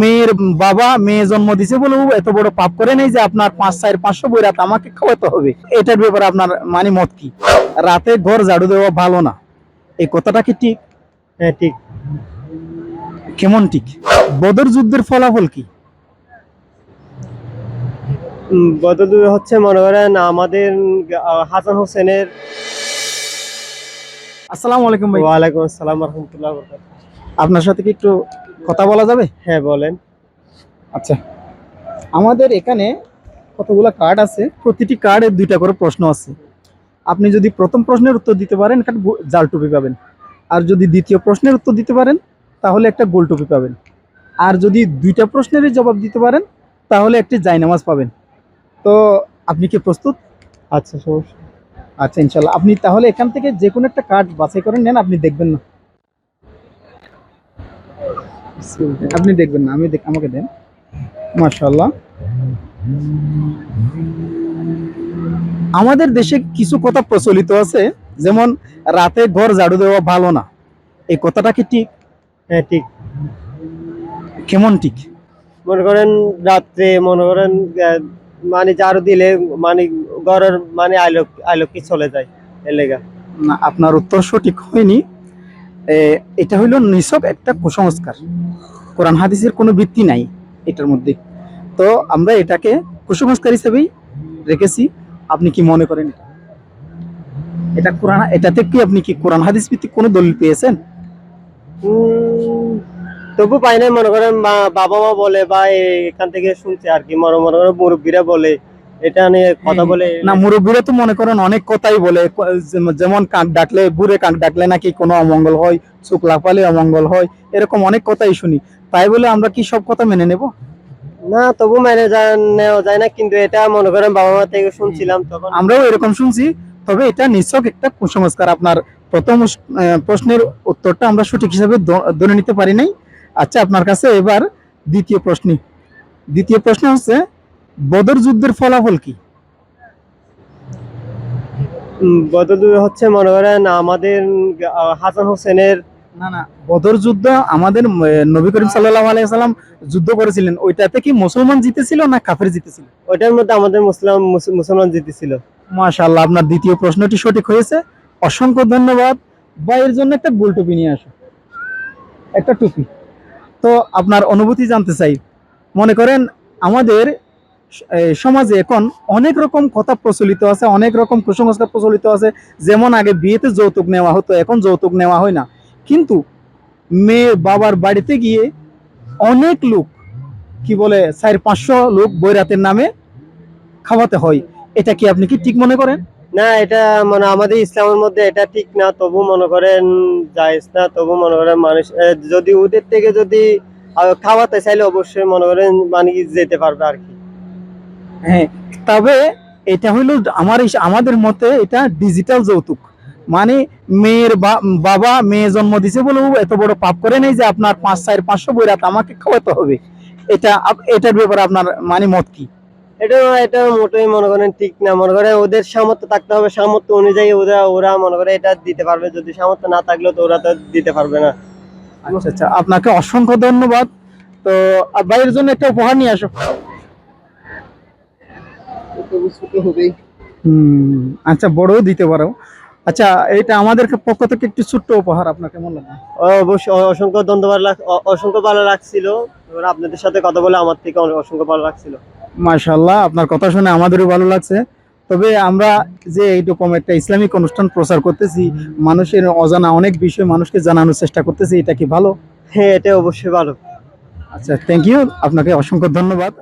মেয়ের বাবা মেয়ে জন্ম দিছে বলে এত বড় পাপ করে নেই যে আপনার পাঁচ চার পাঁচশো বই রাত আমাকে খাওয়াতে হবে। এটার ব্যাপারে আপনার মানে মত কি? রাতে ঘর ঝাড়ু দেওয়া ভালো না? এই কথাটা কি ঠিক? হ্যাঁ ঠিক। কেমন ঠিক? বদর যুদ্ধের ফলাফল কি? বদল হচ্ছে মনে করেন আমাদের হাসান হোসেনের আসসালামু আলাইকুম ভাই। ওয়ালাইকুম আসসালাম রহমতুল্লাহ আপনার সাথে কি একটু কথা বলা যাবে? হ্যাঁ বলেন। আচ্ছা। আমাদের এখানে কতগুলো কার্ড আছে? প্রতিটি কার্ডের দুইটা করে প্রশ্ন আছে। আপনি যদি প্রথম প্রশ্নের উত্তর দিতে পারেন একটা জাল টুপি পাবেন। আর যদি দ্বিতীয় প্রশ্নের উত্তর দিতে পারেন তাহলে একটা গোল টুপি পাবেন। আর যদি দুইটা প্রশ্নেরই জবাব দিতে পারেন তাহলে একটি জায়নামাজ পাবেন। তো আপনি কি প্রস্তুত? আচ্ছা সমস্যা আচ্ছা ইনশাল্লাহ। আপনি তাহলে এখান থেকে যে কোনো একটা কার্ড বাছাই করে নেন আপনি দেখবেন না। আপনি দেখবেন না আমি আমাকে দেন। মাশাল্লাহ আমাদের দেশে কিছু কথা প্রচলিত আছে যেমন রাতে ঘর ঝাড়ু দেওয়া ভালো না। এই কথাটা কি ঠিক? হ্যাঁ ঠিক। কেমন ঠিক? মনে করেন রাত্রে মনে করেন মানে ঝাড়ু দিলে মানে ঘরের মানে আলো আলো কি চলে যায় এর লেগা। না আপনার উত্তর সঠিক হয়নি। এটা হইল নিছক একটা কুসংস্কার। কোরআন হাদিসের কোনো ভিত্তি নাই এটার মধ্যে। তো আমরা এটাকে কুসংস্কার হিসেবেই রেখেছি। আপনি কি মনে করেন এটা? এটা কোরআন, এটাতে কি আপনি কি কোরআন হাদিস ভিত্তিক কোনো দলিল পেয়েছেন? তবু পাই নাই মনে করেন বাবা মা বলে বা এখান থেকে শুনছে আর কি। মনে মনে করেন মুরব্বীরা বলে। এটা নিয়ে কথা বলে না মুরব্বীরা তো মনে করেন অনেক কথাই বলে যেমন কাক ডাকলে বুড়ে কাক ডাকলে নাকি কোনো অমঙ্গল হয় চোখ লাফালে অমঙ্গল হয় এরকম অনেক কথাই শুনি। তাই বলে আমরা কি সব কথা মেনে নেব? না তবু মেনে নেওয়া যায় না কিন্তু এটা মনে করেন বাবা মা থেকে শুনছিলাম তখন। আমরাও এরকম শুনছি তবে এটা নিশ্চক একটা কুসংস্কার। আপনার প্রথম প্রশ্নের উত্তরটা আমরা সঠিক হিসাবে ধরে নিতে পারি নাই। আচ্ছা আপনার কাছে এবার দ্বিতীয় প্রশ্ন দ্বিতীয় প্রশ্ন হচ্ছে বদর যুদ্ধের ফলাফল কি? উম, বদল হচ্ছে মনে করেন আমাদের হাসান হোসেনের না না বদর যুদ্ধ আমাদের নবী করিম সাল্লাহ আলাইসাল্লাম যুদ্ধ করেছিলেন। ওইটাতে কি মুসলমান জিতেছিল না কাফের জিতেছিল? ওইটার মধ্যে আমাদের মুসলিম মুসলমান জিতেছিল। মাশাআল্লাহ আপনার দ্বিতীয় প্রশ্নটি সঠিক হয়েছে। অসংখ্য ধন্যবাদ। বা এর জন্য একটা গোল টুপি নিয়ে আসো। একটা টুপি। তো আপনার অনুভূতি জানতে চাই। মনে করেন আমাদের সমাজে এখন অনেক রকম কথা প্রচলিত আছে, অনেক রকম কুসংস্কার প্রচলিত আছে। যেমন আগে বিয়েতে যৌতুক নেওয়া হতো, এখন যৌতুক নেওয়া হয় না। কিন্তু মেয়ে বাবার বাড়িতে গিয়ে অনেক লোক, কি বলে, চার, পাঁচশো লোক বৈরাতের নামে খাওয়াতে হয়। এটা কি আপনি কি ঠিক মনে করেন? না, এটা মানে আমাদের ইসলামের মধ্যে এটা ঠিক না, তবু মনে করেন জায়েজ না, তবু মনে করেন মানুষ যদি ওদের থেকে যদি খাওয়াতে চাইলে অবশ্যই মনে করেন মানে যেতে পারবে আর কি। হ্যাঁ তবে এটা হইল আমার আমাদের মতে এটা ডিজিটাল যৌতুক। মানে মেয়ের বাবা মেয়ে জন্ম দিছে বলেও এত বড় পাপ করে নেই যে আপনার পাঁচ চার পাঁচশো বই রাত আমাকে খাওয়াতে হবে। এটা এটার ব্যাপারে আপনার মানে মত কি? এটা এটা মোটেই মনে করেন ঠিক না। মনে করেন ওদের সামর্থ্য থাকতে হবে সামর্থ্য অনুযায়ী ওরা ওরা মনে করে এটা দিতে পারবে। যদি সামর্থ্য না থাকলেও তো ওরা তো দিতে পারবে না। আচ্ছা আচ্ছা। আপনাকে অসংখ্য ধন্যবাদ। তো ভাইয়ের জন্য একটা উপহার নিয়ে আসো। হুম আচ্ছা বড়ও দিতে পারো। আচ্ছা এটা আমাদের পক্ষ থেকে একটু ছোট্ট উপহার আপনার কেমন লাগে? অবশ্যই অসংখ্য ধন্যবাদ অসংখ্য ভালো লাগছিল। আপনাদের সাথে কথা বলে আমার থেকে অসংখ্য ভালো লাগছিল। মাশাল্লাহ আপনার কথা শুনে আমাদেরও ভালো লাগছে। তবে আমরা যে এইরকম একটা ইসলামিক অনুষ্ঠান প্রচার করতেছি মানুষের অজানা অনেক বিষয় মানুষকে জানানোর চেষ্টা করতেছি এটা কি ভালো? হ্যাঁ এটা অবশ্যই ভালো। আচ্ছা থ্যাংক ইউ আপনাকে অসংখ্য ধন্যবাদ।